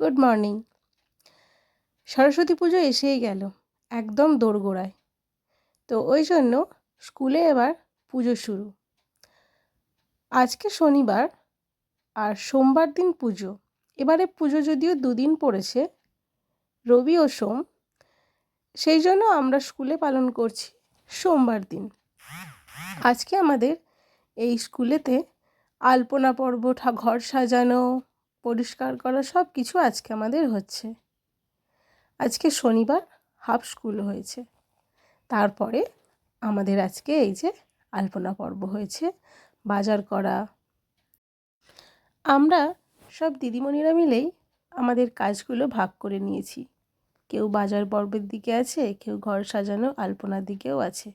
Good morning Saraswati পুজো এসেই গেল, একদম দোরগোড়ায়। তো ওই জন্য স্কুলে এবার পুজো শুরু। আজকে শনিবার আর সোমবার দিন পুজো। এবারে পুজো যদিও দুদিন পড়েছে, রবি ও সোম, সেই জন্য আমরা স্কুলে পালন করছি সোমবার দিন। আজকে আমাদের এই স্কুলেতে আলপনা পর্ব ঘর সাজানো পরিষ্কার করা সব কিছু আজকে আমাদের হচ্ছে। আজকে শনিবার হাফ স্কুল হয়েছে। তারপরে আমাদের আজকে এই যে আলপনা পর্ব হয়েছে, বাজার করা। আমরা সব দিদিমণিরা মিলেই আমাদের কাজগুলো ভাগ করে নিয়েছি। কেউ বাজার পর্বের দিকে আছে, কেউ ঘর সাজানো আলপনার দিকেও আছে।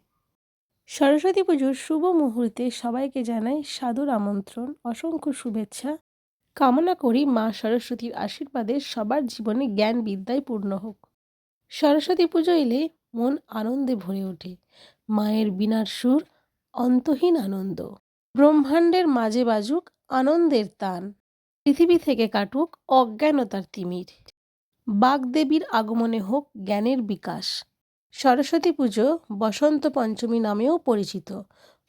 সরস্বতী পুজোর শুভ মুহূর্তে সবাইকে জানাই সাদর আমন্ত্রণ, অসংখ্য শুভেচ্ছা। কামনা করি মা সরস্বতীর আশীর্বাদে সবার জীবনে জ্ঞান বিদ্যায় পূর্ণ হোক। সরস্বতী পুজো এলে মন আনন্দে ভরে ওঠে। মায়ের বিনার সুর অন্তহীন আনন্দ। ব্রহ্মাণ্ডের মাঝে বাজুক আনন্দের তান। পৃথিবী থেকে কাটুক অজ্ঞানতার তিমির। বাগদেবীর আগমনে হোক জ্ঞানের বিকাশ। সরস্বতী পুজো বসন্ত পঞ্চমী নামেও পরিচিত।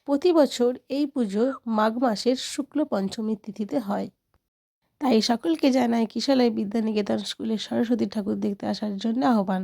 প্রতি বছর এই পুজো মাঘ মাসের শুক্ল পঞ্চমী তিথিতে হয়। তাই সকলকে জানায় কিশালয় বিদ্যানিকেতন স্কুলের সরস্বতী ঠাকুর দেখতে আসার জন্য আহ্বান।